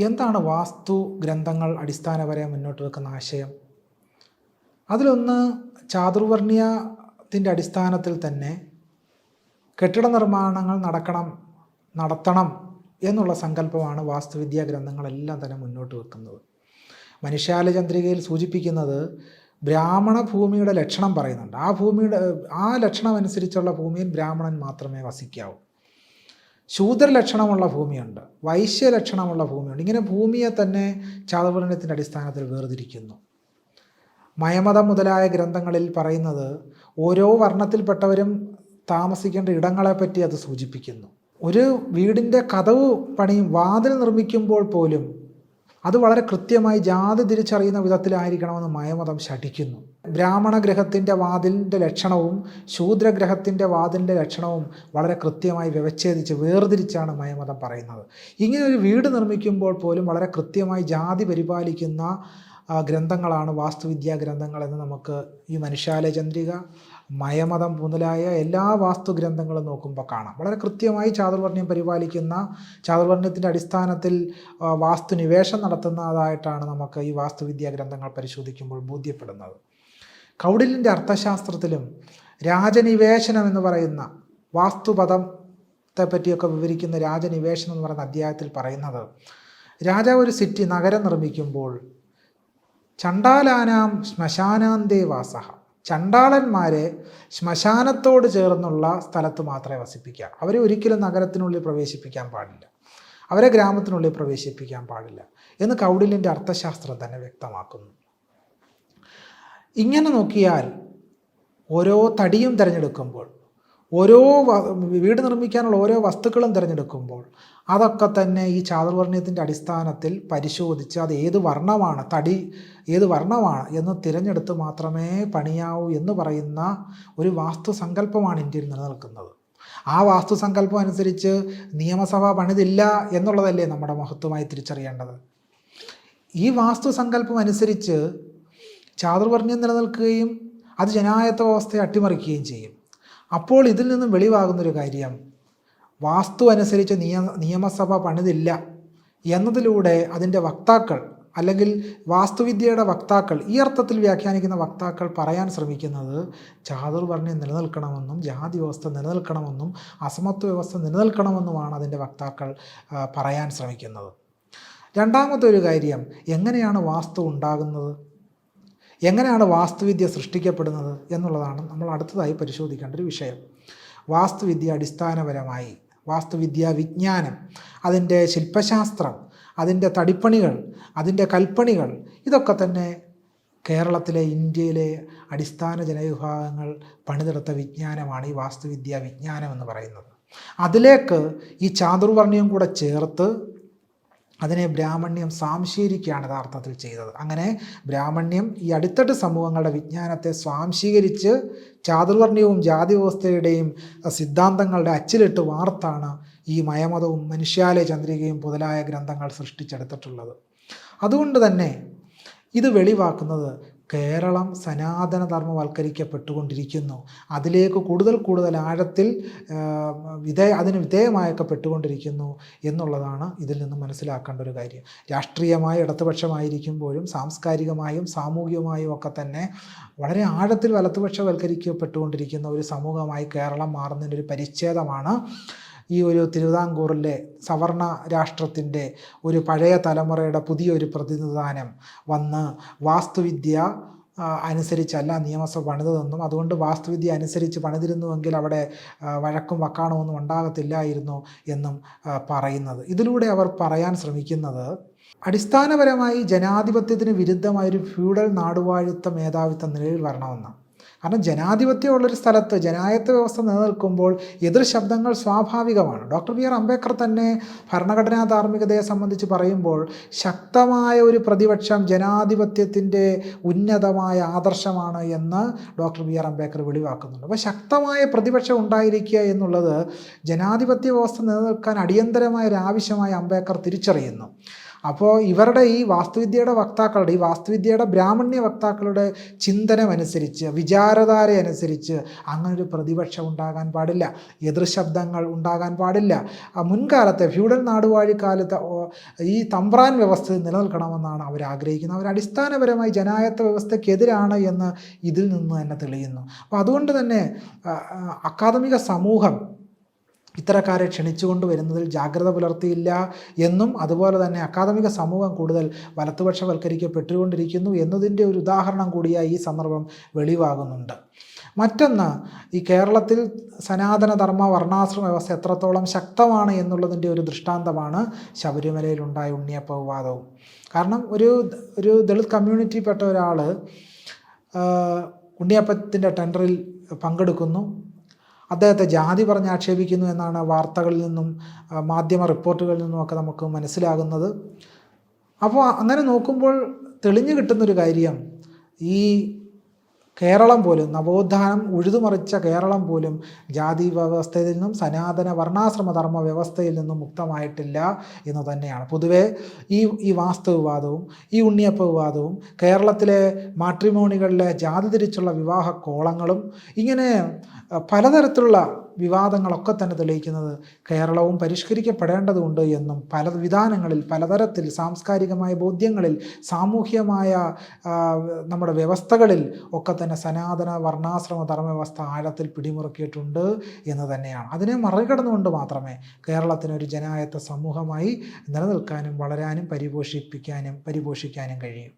എന്താണ് വാസ്തു ഗ്രന്ഥങ്ങൾ അടിസ്ഥാനപരമായി മുന്നോട്ട് വെക്കുന്ന ആശയം? അതിലൊന്ന് ചാതുർവർണയത്തിന്റെ അടിസ്ഥാനത്തിൽ തന്നെ കെട്ടിട നിർമ്മാണങ്ങൾ നടക്കണം നടത്തണം എന്നുള്ള സങ്കല്പമാണ് വാസ്തുവിദ്യാ ഗ്രന്ഥങ്ങളെല്ലാം തന്നെ മുന്നോട്ട് വെക്കുന്നത്. മനുഷ്യാല ചന്ദ്രികയിൽ സൂചിപ്പിക്കുന്നത് ബ്രാഹ്മണ ഭൂമിയുടെ ലക്ഷണം പറയുന്നുണ്ട്. ആ ഭൂമിയുടെ ആ ലക്ഷണം അനുസരിച്ചുള്ള ഭൂമിയിൽ ബ്രാഹ്മണൻ മാത്രമേ വസിക്കാവൂ. ശൂദ്ര ലക്ഷണമുള്ള ഭൂമിയുണ്ട് വൈശ്യലക്ഷണമുള്ള ഭൂമിയുണ്ട്. ഇങ്ങനെ ഭൂമിയെ തന്നെ ചാതുർവർണയത്തിന്റെ അടിസ്ഥാനത്തിൽ വേർതിരിക്കുന്നു. മയമതം മുതലായ ഗ്രന്ഥങ്ങളിൽ പറയുന്നത് ഓരോ വർണത്തിൽപ്പെട്ടവരും താമസിക്കേണ്ട ഇടങ്ങളെപ്പറ്റി അത് സൂചിപ്പിക്കുന്നു. ഒരു വീടിന്റെ കഥവ് പണിയും വാതിൽ നിർമ്മിക്കുമ്പോൾ പോലും അത് വളരെ കൃത്യമായി ജാതി തിരിച്ചറിയുന്ന വിധത്തിലായിരിക്കണമെന്ന് മയമതം ശഠിക്കുന്നു. ബ്രാഹ്മണ ഗ്രഹത്തിന്റെ വാതിലിന്റെ ലക്ഷണവും ശൂദ്രഗ്രഹത്തിന്റെ വാതിലിന്റെ ലക്ഷണവും വളരെ കൃത്യമായി വ്യവച്ഛേദിച്ച് വേർതിരിച്ചാണ് മയമതം പറയുന്നത്. ഇങ്ങനെ ഒരു വീട് നിർമ്മിക്കുമ്പോൾ പോലും വളരെ കൃത്യമായി ജാതി പരിപാലിക്കുന്ന ഗ്രന്ഥങ്ങളാണ് വാസ്തുവിദ്യാ ഗ്രന്ഥങ്ങൾ എന്ന് നമുക്ക് ഈ മനുഷ്യാലയ ചന്ദ്രിക മയമതം മുതലായ എല്ലാ വാസ്തു ഗ്രന്ഥങ്ങളും നോക്കുമ്പോൾ കാണാം. വളരെ കൃത്യമായി ചാതുർവർണയം പരിപാലിക്കുന്ന ചാതുർവർണയത്തിന്റെ അടിസ്ഥാനത്തിൽ വാസ്തുനിവേശം വാസ്തു നിവേശം നടത്തുന്നതായിട്ടാണ് നമുക്ക് ഈ വാസ്തുവിദ്യാ ഗ്രന്ഥങ്ങൾ പരിശോധിക്കുമ്പോൾ ബോധ്യപ്പെടുന്നത്. കൗടില്യന്റെ അർത്ഥശാസ്ത്രത്തിലും രാജനിവേശനം എന്ന് പറയുന്ന വാസ്തുപദത്തെ പറ്റിയൊക്കെ വിവരിക്കുന്ന രാജനിവേശനം എന്ന് പറയുന്ന അധ്യായത്തിൽ പറയുന്നത് രാജാവ് ഒരു സിറ്റി നഗരം നിർമ്മിക്കുമ്പോൾ ചണ്ടാലാനാം ശ്മശാനാന്തേ വാസഹ. ചണ്ടാളന്മാരെ ശ്മശാനത്തോട് ചേർന്നുള്ള സ്ഥലത്ത് മാത്രമേ വസിപ്പിക്കുക അവരെ ഒരിക്കലും നഗരത്തിനുള്ളിൽ പ്രവേശിപ്പിക്കാൻ പാടില്ല. അവരെ ഗ്രാമത്തിനുള്ളിൽ പ്രവേശിപ്പിക്കാൻ പാടില്ല എന്ന് കൗടില്യന്റെ അർത്ഥശാസ്ത്രം തന്നെ വ്യക്തമാക്കുന്നു. ഇങ്ങനെ നോക്കിയാൽ ഓരോ തടിയും തിരഞ്ഞെടുക്കുമ്പോൾ ഓരോ വീട് നിർമ്മിക്കാനുള്ള ഓരോ വസ്തുക്കളും തിരഞ്ഞെടുക്കുമ്പോൾ അതൊക്കെ തന്നെ ഈ ചാതുർവർണയത്തിന്റെ അടിസ്ഥാനത്തിൽ പരിശോധിച്ച് അത് ഏത് വർണമാണ് തടി ഏത് വർണമാണ് എന്ന് തിരഞ്ഞെടുത്ത് മാത്രമേ പണിയാവൂ എന്ന് പറയുന്ന ഒരു വാസ്തുസങ്കല്പമാണ് ഇന്ത്യയിൽ നിലനിൽക്കുന്നത്. ആ വാസ്തു വാസ്തുസങ്കല്പം അനുസരിച്ച് നിയമസഭ പണിതില്ല എന്നുള്ളതല്ലേ നമ്മുടെ മഹത്വമായി തിരിച്ചറിയേണ്ടത്. ഈ വാസ്തു വാസ്തുസങ്കല്പം അനുസരിച്ച് ചാതുർവർണയം നിലനിൽക്കുകയും അത് ജനായത്വ വ്യവസ്ഥയെ അട്ടിമറിക്കുകയും ചെയ്യും. അപ്പോൾ ഇതിൽ നിന്നും വെളിവാകുന്നൊരു കാര്യം. വാസ്തു അനുസരിച്ച് നിയ നിയമസഭ പണിതില്ല എന്നതിലൂടെ അതിന്റെ വക്താക്കൾ അല്ലെങ്കിൽ വാസ്തുവിദ്യയുടെ വക്താക്കൾ ഈ അർത്ഥത്തിൽ വ്യാഖ്യാനിക്കുന്ന വക്താക്കൾ പറയാൻ ശ്രമിക്കുന്നത് ചാതുർവർണയം നിലനിൽക്കണമെന്നും ജാതി വ്യവസ്ഥ നിലനിൽക്കണമെന്നും അസമത്വ വ്യവസ്ഥ നിലനിൽക്കണമെന്നുമാണ് അതിന്റെ വക്താക്കൾ പറയാൻ ശ്രമിക്കുന്നത്. രണ്ടാമത്തെ ഒരു കാര്യം എങ്ങനെയാണ് വാസ്തു ഉണ്ടാകുന്നത്? എങ്ങനെയാണ് വാസ്തുവിദ്യ സൃഷ്ടിക്കപ്പെടുന്നത് എന്നുള്ളതാണ് നമ്മൾ അടുത്തതായി പരിശോധിക്കേണ്ട ഒരു വിഷയം. വാസ്തുവിദ്യ അടിസ്ഥാനപരമായി വാസ്തുവിദ്യ വിജ്ഞാനം അതിന്റെ ശില്പശാസ്ത്രം അതിന്റെ തടിപ്പണികൾ അതിന്റെ കൽപ്പണികൾ ഇതൊക്കെ തന്നെ കേരളത്തിലെ ഇന്ത്യയിലെ അടിസ്ഥാന ജനവിഭാഗങ്ങൾ പണിതെടുത്ത വിജ്ഞാനമാണ് ഈ വാസ്തുവിദ്യ വിജ്ഞാനം എന്ന് പറയുന്നത്. അതിലേക്ക് ഈ ചാതുർവർണയും കൂടെ ചേർത്ത് അതിനെ ബ്രാഹ്മണ്യം സ്വാംശീകരിക്കുകയാണ് യഥാർത്ഥത്തിൽ ചെയ്തത്. അങ്ങനെ ബ്രാഹ്മണ്യം ഈ അടിത്തട്ട് സമൂഹങ്ങളുടെ വിജ്ഞാനത്തെ സ്വാംശീകരിച്ച് ചാതുർവർണയവും ജാതി വ്യവസ്ഥയുടെയും സിദ്ധാന്തങ്ങളുടെ അച്ചിലിട്ട് വാർത്താണ് ഈ മയമതവും മനുഷ്യാലയ ചന്ദ്രികയും മുതലായ ഗ്രന്ഥങ്ങൾ സൃഷ്ടിച്ചെടുത്തിട്ടുള്ളത്. അതുകൊണ്ട് തന്നെ ഇത് വെളിവാക്കുന്നത് കേരളം സനാതന ധർമ്മവൽക്കരിക്കപ്പെട്ടുകൊണ്ടിരിക്കുന്നു അതിലേക്ക് കൂടുതൽ കൂടുതൽ ആഴത്തിൽ വിധേയ അതിന് വിധേയമായൊക്കെ പെട്ടുകൊണ്ടിരിക്കുന്നു എന്നുള്ളതാണ് ഇതിൽ നിന്ന് മനസ്സിലാക്കേണ്ട ഒരു കാര്യം. രാഷ്ട്രീയമായി ഇടതുപക്ഷമായിരിക്കുമ്പോഴും സാംസ്കാരികമായും സാമൂഹികമായും ഒക്കെ തന്നെ വളരെ ആഴത്തിൽ വലതുപക്ഷവൽക്കരിക്കപ്പെട്ടുകൊണ്ടിരിക്കുന്ന ഒരു സമൂഹമായി കേരളം മാറുന്നതിന്റെ ഒരു പരിച്ഛേദമാണ് ഈ ഒരു തിരുവിതാംകൂറിലെ സവർണ രാഷ്ട്രത്തിന്റെ ഒരു പഴയ തലമുറയുടെ പുതിയൊരു പ്രതിനിധാനം വന്ന് വാസ്തുവിദ്യ അനുസരിച്ചല്ല നിയമസഭ പണിതതെന്നും അതുകൊണ്ട് വാസ്തുവിദ്യ അനുസരിച്ച് പണിതിരുന്നുവെങ്കിൽ അവിടെ വഴക്കും വക്കാണമൊന്നും ഉണ്ടാകത്തില്ലായിരുന്നു എന്നും പറയുന്നത്. ഇതിലൂടെ അവർ പറയാൻ ശ്രമിക്കുന്നത് അടിസ്ഥാനപരമായി ജനാധിപത്യത്തിന് വിരുദ്ധമായൊരു ഫ്യൂഡൽ നാടുവാഴിത്ത മേധാവിത്വം നിലയിൽ വരണമെന്ന് കാരണം ജനാധിപത്യമുള്ളൊരു സ്ഥലത്ത് ജനായത്വ വ്യവസ്ഥ നിലനിൽക്കുമ്പോൾ എതിർ ശബ്ദങ്ങൾ സ്വാഭാവികമാണ്. ഡോക്ടർ ബി ആർ അംബേദ്കർ തന്നെ ഭരണഘടനാ ധാർമ്മികതയെ സംബന്ധിച്ച് പറയുമ്പോൾ ശക്തമായ ഒരു പ്രതിപക്ഷം ജനാധിപത്യത്തിന്റെ ഉന്നതമായ ആദർശമാണ് എന്ന് ഡോക്ടർ ബി ആർ അംബേദ്കർ വെളിവാക്കുന്നുണ്ട്. അപ്പോൾ ശക്തമായ പ്രതിപക്ഷം ഉണ്ടായിരിക്കുക എന്നുള്ളത് ജനാധിപത്യ വ്യവസ്ഥ നിലനിൽക്കാൻ അടിയന്തരമായ ഒരു ആവശ്യമായി അംബേദ്കർ തിരിച്ചറിയുന്നു. അപ്പോൾ ഇവരുടെ ഈ വാസ്തുവിദ്യയുടെ വക്താക്കളുടെ ഈ വാസ്തുവിദ്യയുടെ ബ്രാഹ്മണ്യ വക്താക്കളുടെ ചിന്തനമനുസരിച്ച് വിചാരധാര അനുസരിച്ച് അങ്ങനൊരു പ്രതിപക്ഷം ഉണ്ടാകാൻ പാടില്ല. എതിർശബ്ദങ്ങൾ ഉണ്ടാകാൻ പാടില്ല. മുൻകാലത്തെ ഫ്യൂഡൽ നാടുവാഴി കാലത്തെ ഈ തമ്പ്രാൻ വ്യവസ്ഥ നിലനിൽക്കണമെന്നാണ് അവർ ആഗ്രഹിക്കുന്നത്. അവർ അടിസ്ഥാനപരമായി ജനായത്ത വ്യവസ്ഥയ്ക്കെതിരാണ് എന്ന് ഇതിൽ നിന്ന് തന്നെ തെളിയുന്നു. അപ്പോൾ അതുകൊണ്ട് തന്നെ അക്കാദമിക സമൂഹം ഇത്തരക്കാരെ ക്ഷണിച്ചുകൊണ്ട് വരുന്നതിൽ ജാഗ്രത പുലർത്തിയില്ല എന്നും അതുപോലെ തന്നെ അക്കാദമിക സമൂഹം കൂടുതൽ വലത്തുപക്ഷവൽക്കരിക്കപ്പെട്ടുകൊണ്ടിരിക്കുന്നു എന്നതിന്റെ ഒരു ഉദാഹരണം കൂടിയായി ഈ സന്ദർഭം വെളിവാകുന്നുണ്ട്. മറ്റൊന്ന് ഈ കേരളത്തിൽ സനാതനധർമ്മ വർണാശ്രമ വ്യവസ്ഥ എത്രത്തോളം ശക്തമാണ് എന്നുള്ളതിന്റെ ഒരു ദൃഷ്ടാന്തമാണ് ശബരിമലയിലുണ്ടായ ഉണ്ണിയപ്പ വിവാദവും കാരണം ഒരു ഒരു ദളിത് കമ്മ്യൂണിറ്റിയിൽപ്പെട്ട ഒരാൾ ഉണ്ണിയപ്പത്തിന്റെ ടെൻഡറിൽ പങ്കെടുക്കുന്നു. അദ്ദേഹത്തെ ജാതി പറഞ്ഞ് ആക്ഷേപിക്കുന്നു എന്നാണ് വാർത്തകളിൽ നിന്നും മാധ്യമ റിപ്പോർട്ടുകളിൽ നിന്നുമൊക്കെ നമുക്ക് മനസ്സിലാകുന്നത്. അപ്പോൾ അങ്ങനെ നോക്കുമ്പോൾ തെളിഞ്ഞു കിട്ടുന്നൊരു കാര്യം ഈ കേരളം പോലും നവോത്ഥാനം ഉഴുതുമറിച്ച കേരളം പോലും ജാതി വ്യവസ്ഥയിൽ നിന്നും സനാതന വർണാശ്രമ ധർമ്മ വ്യവസ്ഥയിൽ നിന്നും മുക്തമായിട്ടില്ല എന്ന് തന്നെയാണ്. പൊതുവേ ഈ ഈ വാസ്തു വിവാദവും ഈ ഉണ്ണിയപ്പ വിവാദവും കേരളത്തിലെ മാട്രിമോണികളിലെ ജാതി തിരിച്ചുള്ള വിവാഹ കോളങ്ങളും ഇങ്ങനെ പലതരത്തിലുള്ള വിവാദങ്ങളൊക്കെ തന്നെ തെളിയിക്കുന്നത് കേരളവും പരിഷ്കരിക്കപ്പെടേണ്ടതുണ്ട് എന്നും പല വിധാനങ്ങളിൽ പലതരത്തിൽ സാംസ്കാരികമായ ബോധ്യങ്ങളിൽ സാമൂഹ്യമായ നമ്മുടെ വ്യവസ്ഥകളിൽ ഒക്കെ തന്നെ സനാതന വർണാശ്രമ ധർമ്മവ്യവസ്ഥ ആഴത്തിൽ പിടിമുറുക്കിയിട്ടുണ്ട് എന്ന് തന്നെയാണ്. അതിനെ മറികടന്നുകൊണ്ട് മാത്രമേ കേരളത്തിന് ഒരു ജനായത്ത സമൂഹമായി നിലനിൽക്കാനും വളരാനും പരിപോഷിപ്പിക്കാനും പരിപോഷിക്കാനും കഴിയൂ.